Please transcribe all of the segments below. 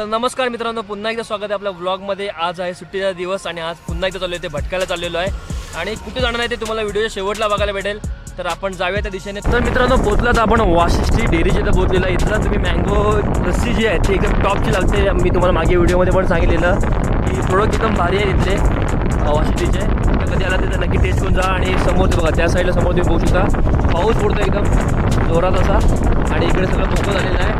तर नमस्कार मित्रांनो पुन्हा एकदा स्वागत आहे आपल्या व्लॉगमध्ये आज आहे सुट्टीचा दिवस आणि आज पुन्हा एकदा चाललो आहे ते भटकायला चाललेलो आहे. आणि कुठे जाणार आहे ते तुम्हाला व्हिडिओच्या शेवटला बघायला भेटेल. तर आपण जाऊया त्या दिशेने. तर मित्रांनो पोचलात आपण वाशिष्ठी डेअरीच्या तर पोचलेला इथलं तुम्ही मँगो लस्सी जी आहे ती एकदम टॉपची लागते. मी तुम्हाला मागे व्हिडिओमध्ये पण सांगितलेलं की प्रोडक्ट एकदम भारी आहे इथले वाशिष्ठीचे. तर कधी आला तिथं नक्की टेस्ट करून जा आणि समोर बघा त्या साईडला समोर तुम्ही पोहोचू शकता. पाऊस पडतो एकदम जोरात असा. आणि इकडे सगळं मोकळं झालेलं आहे.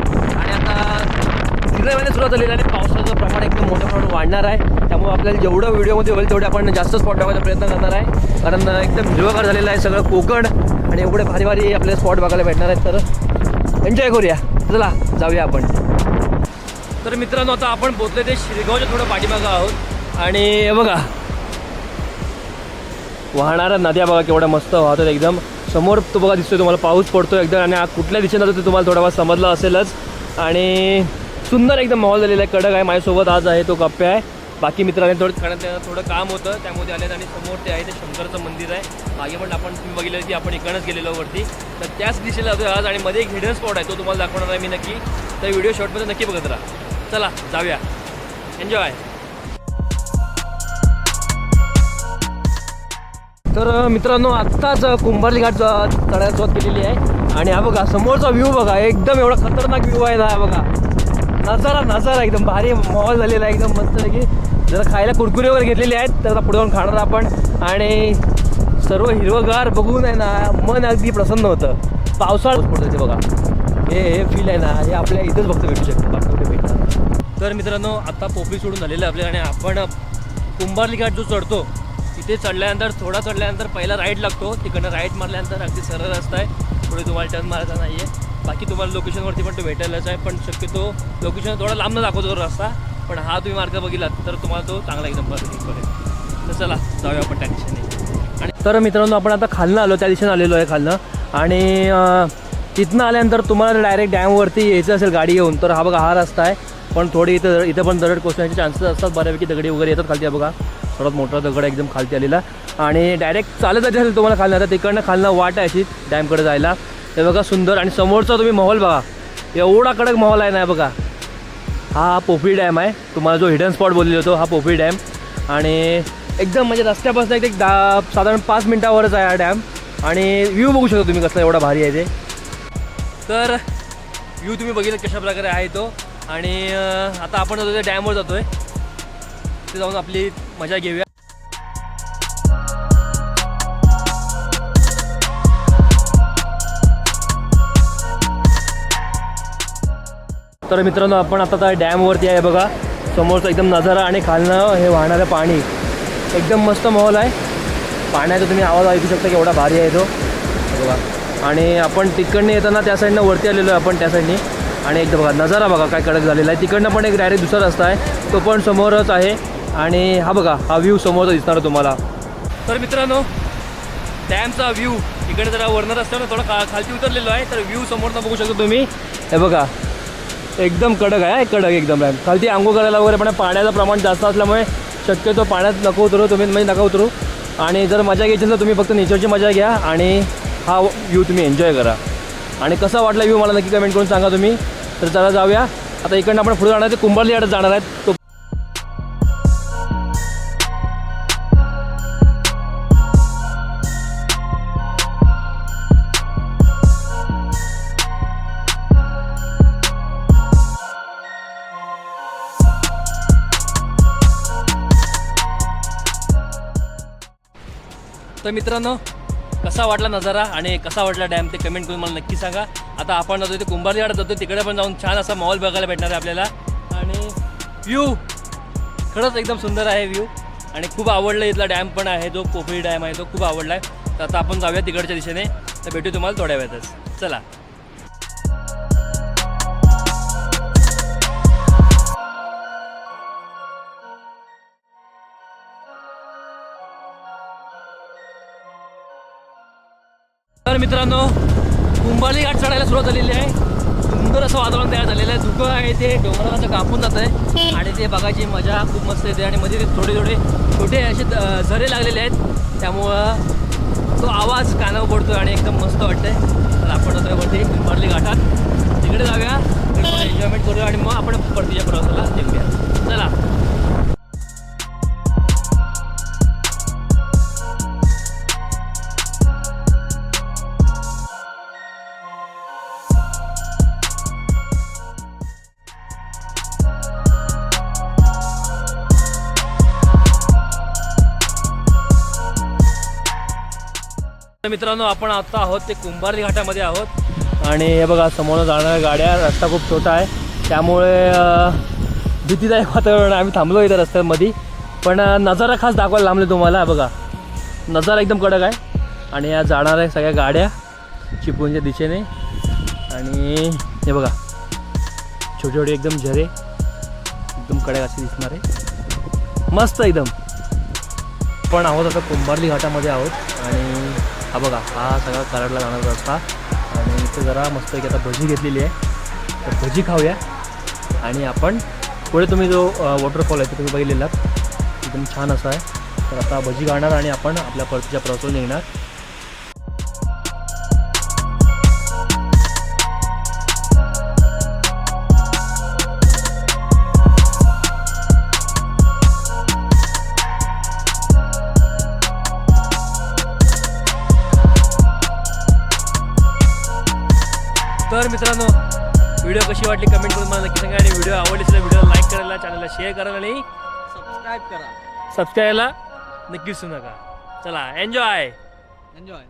जुलै सुरुवात झालेली आहे आणि पावसाचं प्रमाण एकदम मोठ्या प्रमाणात वाढणार आहे. त्यामुळे आपल्याला जेवढं व्हिडिओमध्ये होईल तेवढे आपण जास्त स्पॉट बघायचा प्रयत्न करणार आहे. कारण एकदम हिरवगार झालेलं आहे सगळं कोकण आणि एवढे भारी भारी आपल्याला स्पॉट बघायला भेटणार आहेत. तर एन्जॉय करूया. चला जाऊया आपण. तर मित्रांनो आता आपण पोचले ते शिरगावच्या थोडं पाठीमागं आहोत. आणि बघा. वाहणाऱ्या नद्या बघा केवढ्या मस्त वाहतात एकदम. समोर तो बघा दिसतोय तुम्हाला पाऊस पडतो एकदम. आणि कुठल्या दिशेनं जातो ते तुम्हाला थोडा समजलं असेलच. आणि सुंदर एकदम माहोल झालेला आहे. कडक आहे. माझ्यासोबत आज आहे. तो गप्पे आहे. बाकी मित्रांनी थोडं कारण त्यांना थोडं काम होतं. त्यामध्ये आले आणि समोर ते आहे ते शंकरचं मंदिर आहे. मागे पण आपण तुम्ही बघितलं की आपण इकडनंच गेलेलो वरती. तर त्याच दिशेला जातो आज आणि मध्ये एक हिडन स्पॉट आहे. तो तुम्हाला दाखवणार आहे मी नक्की. तर व्हिडिओ शॉर्टमध्ये नक्की बघत राहा. चला जाऊया. एन्जॉय तर मित्रांनो आत्ताच कुंभारली घाट चढायला सुरुवात केलेली आहे. आणि हा बघा समोरचा व्ह्यू बघा. एकदम एवढा खतरनाक व्ह्यू आहे ना हा बघा. नजारा नजारा एकदम भारी माहोल झालेला आहे एकदम मस्त की जरा खायला कुरकुरे वगैरे घेतलेले आहेत तर आता पुढे जाऊन खाणार आपण. आणि सर्व हिरवगार बघून आहे ना मन अगदी प्रसन्न होतं. पावसाळा पडतो ते बघा. हे हे फील आहे ना हे आपल्या इथंच फक्त भेटू शकतं बाकी कुठे भेटणार तर मित्रांनो आता पोपी सोडून झालेलं आहे आपल्याला आणि आपण कुंभारली घाट जो चढतो तिथे चढल्यानंतर थोडा चढल्यानंतर पहिला राईड लागतो. तिकडनं राईड मारल्यानंतर अगदी सरळ रस्ता आहे. पुढे तुम्हाला टर्न मारायचा नाही आहे बाकी तुम्हाला लोकेशनवरती पण तो भेटायलाच आहे पण शक्यतो लोकेशन थोडा लांबनं दाखवतो रस्ता पण हा तुम्ही मार्ग बघितलात तर तुम्हाला तो चांगला एकदम बरं पडेल तर चला जाऊया आपण त्या दिशेने आणि तर मित्रांनो आपण आता खालनं आलो त्या दिशेने आलेलो आहे खालनं. आणि तिथनं आल्यानंतर तुम्हाला डायरेक्ट डॅमवरती यायचं असेल गाडी घेऊन तर हा बघा हा रस्ता आहे. पण थोडी इथं इथं पण दरड कोसळण्याचे चान्सेस असतात बऱ्यापैकी दगडी वगैरे येतात खालती बघा. सर्वात मोठा दगड एकदम खालती आलेला. आणि डायरेक्ट चालत जायचं असेल तुम्हाला खालनं आता तिकडनं खालनं वाट आहे अशी डॅमकडे जायला. हे बघा सुंदर आणि समोरचा तुम्ही माहोल बघा. एवढा कडक माहोल आहे ना बघा. हा पोपी डॅम आहे. तुम्हाला जो हिडन स्पॉट बोललेलो होतो हा पोपी डॅम. आणि एकदम म्हणजे रस्त्यापासून एक दहा साधारण पाच मिनटावरच आहे हा डॅम. आणि व्ह्यू बघू शकता तुम्ही कसला एवढा भारी आहे ते. तर व्ह्यू तुम्ही बघितलं कशा प्रकारे आहे तो. आणि आता आपण जातो त्या डॅमवर जातो आहे ते जाऊन आपली मजा घेऊया. तर मित्रांनो आपण आता त्या डॅमवरती आहे बघा. समोरचा एकदम नजारा आणि खालनं हे वाहणारं पाणी. एकदम मस्त माहोल आहे. पाण्याचा तुम्ही आवाज ऐकू शकता की एवढा भारी आहे तो. बघा. आणि आपण तिकडनं येताना त्या साईडनं वरती आलेलो आहे आपण त्या साईडनी. आणि एकदा बघा नजारा बघा काय कडक झालेला आहे. तिकडनं पण एक डायरेक्ट दुसरा रस्ता आहे. तो पण समोरच आहे. आणि हा बघा हा व्ह्यू समोरचा दिसणार तुम्हाला. तर मित्रांनो डॅमचा व्ह्यू इकडे जरा वरणार असताना थोडं खा खालती उतरलेलो आहे. तर व्ह्यू समोरनं बघू शकतो तुम्ही. हे बघा एकदम कडक आहे कडक एकदम आहे खालती आंघोळ करायला वगैरे पण पाण्याचं प्रमाण जास्त असल्यामुळे शक्यतो पाण्यात नको उतरू तुम्ही म्हणजे नका उतरू. आणि जर मजा घ्यायची तर तुम्ही फक्त नेचरची मजा घ्या आणि हा व्ह्यू तुम्ही एन्जॉय करा. आणि कसा वाटला व्ह्यू मला नक्की कमेंट करून सांगा तुम्ही. तर चला जाऊया. आता इकडनं आपण पुढे जाणार आहे ते कुंभारली आडत जाणार आहेत. तो तर मित्रांनो कसा वाटला नजारा आणि कसा वाटला डॅम ते कमेंट करून मला नक्की सांगा. आता आपण जातो ते कुंभारलीवाडा जातो तिकडे पण जाऊन छान असा मॉल बघायला भेटणार आहे आपल्याला. आणि व्ह्यू खरंच एकदम सुंदर आहे व्ह्यू आणि खूप आवडलं इथला डॅम पण आहे जो पोफळी डॅम आहे तो खूप आवडला आहे तर आता आपण जाऊया तिकडच्या दिशेने. तर भेटू तुम्हाला थोड्या वेळातच. चला. मित्रांनो कुंभारली घाट चढायला सुरुवात झालेली आहे. सुंदर असं वातावरण तयार झालेलं आहे. धुकं आहे ते डोंगराचं कापून जात आहे. आणि ते बघायची मजा खूप मस्त येते आणि मध्ये ते थोडे थोडे छोटे असे झरे लागलेले आहेत. त्यामुळं तो आवाज कानावर पडतो आणि एकदम मस्त वाटतंय. तर आपण वरती कुंभारली मित्रांनो आपण आता आहोत ते कुंभारली घाटामध्ये आहोत. आणि हे बघा समोर जाणाऱ्या गाड्या रस्ता खूप छोटा आहे. त्यामुळे भीतीदायक वातावरण आम्ही थांबलो इथं रस्त्यामध्ये. पण नजारा खास दाखवायला लांबले तुम्हाला. बघा नजारा एकदम कडक आहे. आणि या जाणाऱ्या सगळ्या गाड्या चिपळूणच्या दिशेने. आणि हे बघा छोटे छोटे एकदम झरे एकदम कडक असे दिसणार. आहे मस्त एकदम. पण आहोत आता कुंभारली घाटामध्ये आहोत. आणि हा बघा हा सगळा कराडला जाणारा रस्ता. आणि इथं जरा मस्त की आता भजी घेतलेली आहे. तर भजी खाऊया. आणि आपण पुढे तुम्ही जो वॉटरफॉल आहे तो तुम्ही बघितलेला एकदम छान असा आहे. तर आता भजी गाणार आणि आपण आपल्या परतीच्या प्रवासाला निघणार. तर मित्रांनो व्हिडिओ कशी वाटली कमेंट करून मला नक्की सांगा. आणि व्हिडिओ आवडली असेल व्हिडिओ लाईक करायला चॅनलला शेअर करायला आणि सबस्क्राईब करा. सबस्क्राईबला नक्की विसरू नका. चला एन्जॉय एन्जॉय